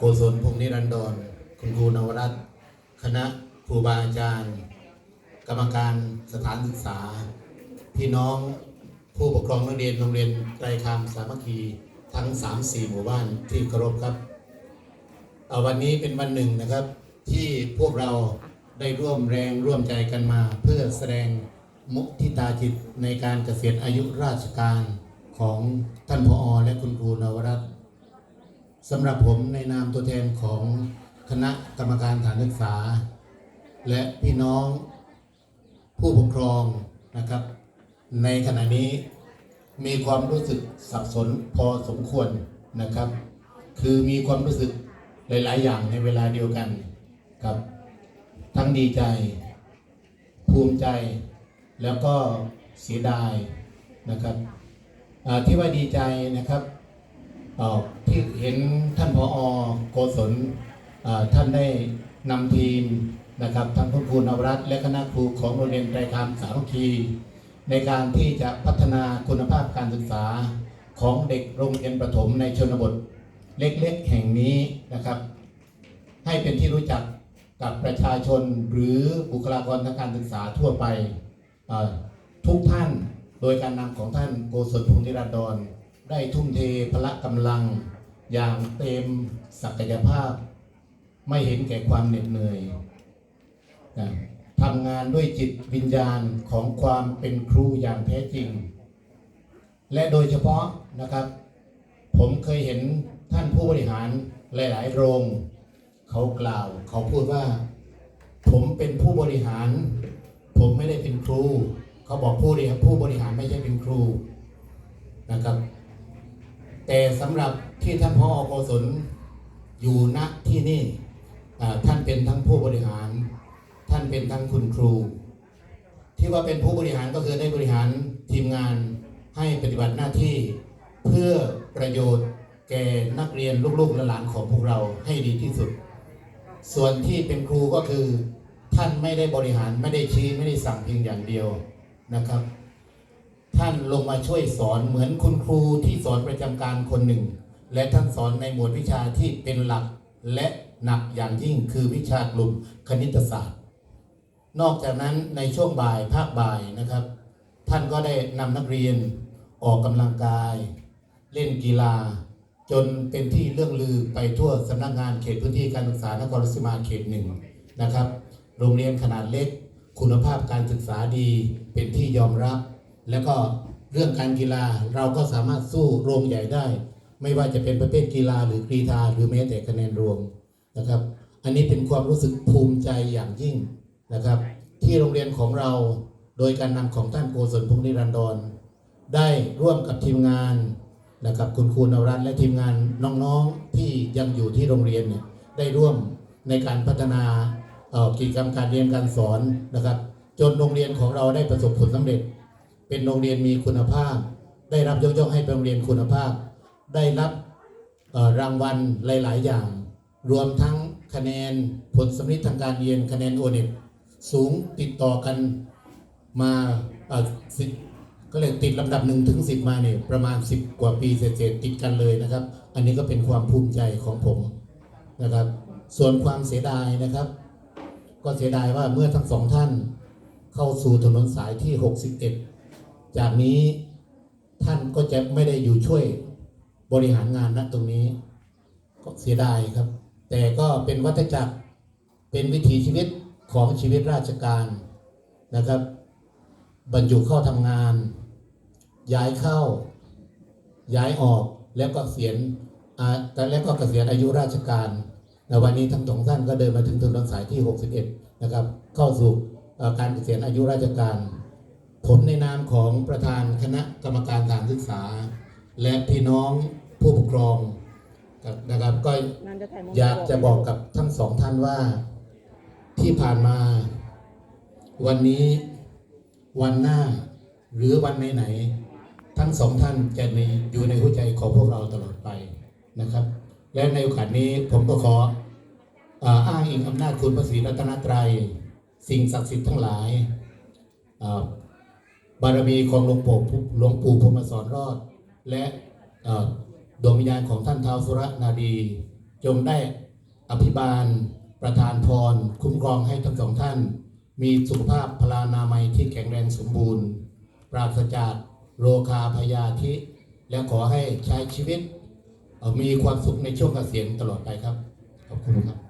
โกศลพงษ์นิรันดร คุณครูนวรัตน์คณะครูบาอาจารย์ กรรมการสถานศึกษา พี่น้องผู้ปกครองนักเรียนโรงเรียนไตรคามสามัคคีทั้ง 3-4 หมู่บ้านที่เคารพครับ วันนี้เป็นวันหนึ่งนะครับที่พวกเราได้ร่วมแรงร่วมใจกันมา เพื่อแสดงมุทิตาจิตในการเกษียณอายุราชการของท่านผอและคุณครูนวรัตน์ สำหรับผมในนามตัวแทนของคณะกรรมการฐานศึกษา และพี่น้องผู้ปกครองนะครับ ในขณะนี้มีความรู้สึกสับสนพอสมควรนะครับ คือมีความรู้สึกหลาย ๆ อย่างในเวลาเดียวกันครับ ทั้งดีใจ ภูมิใจ แล้วก็เสียดายนะครับที่ว่าดีใจนะครับ ที่เห็นท่านพออโกศลท่านได้นำทีมนะครับทั้งคุณครูนวรัตและคณะครูของโรงเรียนไตรคามสามัคคีในการที่จะพัฒนาคุณภาพการศึกษาของเด็กโรงเรียนประถมในชนบทเล็กๆแห่งนี้นะครับ ให้เป็นที่รู้จักกับประชาชนหรือบุคลากรทางการศึกษาทั่วไปทุกท่านโดยการนำของท่านโกศลพงษ์นิรันดร ได้ทุ่มเทพละกำลัง อย่างเต็มศักยภาพ ไม่เห็นแก่ความเหน็ดเหนื่อยนะทำงานด้วยจิตวิญญาณของความเป็นครูอย่างแท้จริง และโดยเฉพาะนะครับ ผมเคยเห็นท่านผู้บริหารหลาย ๆ โรง เขากล่าว เขาพูดว่า ผมเป็นผู้บริหาร ผมไม่ได้เป็นครู เขาบอกผู้บริหารผู้บริหารไม่ใช่เป็นครูนะครับ แต่สำหรับที่ท่านพ่อโกศลอยู่ณที่นี่ท่านเป็นทั้งผู้บริหาร ท่านเป็นทั้งคุณครู ที่ว่าเป็นผู้บริหารก็คือได้บริหารทีมงานให้ปฏิบัติหน้าที่ เพื่อประโยชน์แก่นักเรียนลูกๆและหลานของพวกเราให้ดีที่สุด ส่วนที่เป็นครูก็คือ ท่านไม่ได้บริหารไม่ได้ชี้ไม่ได้สั่งเพียงอย่างเดียวนะครับ ท่านลงมาช่วยสอนเหมือนคุณครูที่สอนประจำการคนหนึ่ง และท่านสอนในหมวดวิชาที่เป็นหลักและหนักอย่างยิ่งคือวิชากลุ่มคณิตศาสตร์ นอกจากนั้นในช่วงบ่ายภาคบ่ายนะครับ ท่านก็ได้นำนักเรียนออกกำลังกาย เล่นกีฬา จนเป็นที่เรื่องลือไปทั่วสำนักงานเขตพื้นที่การศึกษานครราชสีมาเขตหนึ่งนะครับ โรงเรียนขนาดเล็ก คุณภาพการศึกษาดีเป็นที่ยอมรับ แล้วก็เรื่องการกีฬาเราก็สามารถสู้โรงใหญ่ได้ ไม่ว่าจะเป็นประเภทกีฬาหรือกรีฑาหรือแม้แต่คะแนนรวมนะครับ อันนี้เป็นความรู้สึกภูมิใจอย่างยิ่งนะครับ ที่โรงเรียนของเราโดยการนำของท่านโกศลพงษ์นิรันดร ได้ร่วมกับทีมงานนะครับคุณครูนวรัตน์และทีมงานน้องๆที่ยังอยู่ที่โรงเรียนเนี่ยได้ร่วมในการพัฒนากิจกรรมการเรียนการสอนนะครับ จนโรงเรียนของเราได้ประสบผลสำเร็จ เป็นโรงเรียนมีคุณภาพ ได้รับยกย่องให้เป็นโรงเรียนคุณภาพ ได้รับรางวัลหลาย ๆ อย่าง รวมทั้งคะแนนผลสำลิดทางการเรียนคะแนนโอเน็ตสูงติดต่อกันมาเอ่อสิก็เลยติดลำดับหนึ่งถึงสิบมาเนี่ยประมาณ10กว่าปีเศษติดกันเลยนะครับ อันนี้ก็เป็นความภูมิใจของผมนะครับ ส่วนความเสียดายนะครับ ก็เสียดายว่าเมื่อทั้งสองท่านเข้าสู่ถนนสายที่ 61 จากนี้ท่านก็จะไม่ได้อยู่ช่วยบริหารงานณตรงนี้ ก็เสียดายครับ แต่ก็เป็นวัฏจักรเป็นวิถีชีวิตของชีวิตราชการนะครับ บรรจุเข้าทำงาน ย้ายเข้า ย้ายออกแล้วก็เกษียณอ่าแต่แล้วก็เกษียณอายุราชการในวันนี้ทั้งสองท่านก็เดินมาถึงถนนสายที่ 61 นะครับ เข้าสู่การเกษียณอายุราชการ ผมในนามของประธานคณะกรรมการการศึกษา และพี่น้องผู้ปกครองนะครับก็นันจะถ่ายมุมอยากจะบอกกับทั้งสองท่านว่าที่ผ่านมา วันนี้วันหน้า หรือวันไหนๆทั้งสองท่านจะมีอยู่ในหัวใจของพวกเราตลอดไปนะครับ และในโอกาสนี้ผมก็ขออ่าอ้างอิงอำนาจคุณพระศรีรัตนตรัย สิ่งศักดิ์สิทธิ์ทั้งหลายอ่า บารมีของหลวงปู่หลวงปู่พรมสอนรอด และดวงวิญญาณของท่านท้าวสุรนาดี จงได้อภิบาล ประทานพร คุ้มครองให้ทั้งสองท่าน มีสุขภาพพลานามัยที่แข็งแรงสมบูรณ์ ปราศจากโรคาพยาธิ และขอให้ใช้ชีวิต มีความสุขในช่วงเกษียณตลอดไปครับ ขอบคุณครับ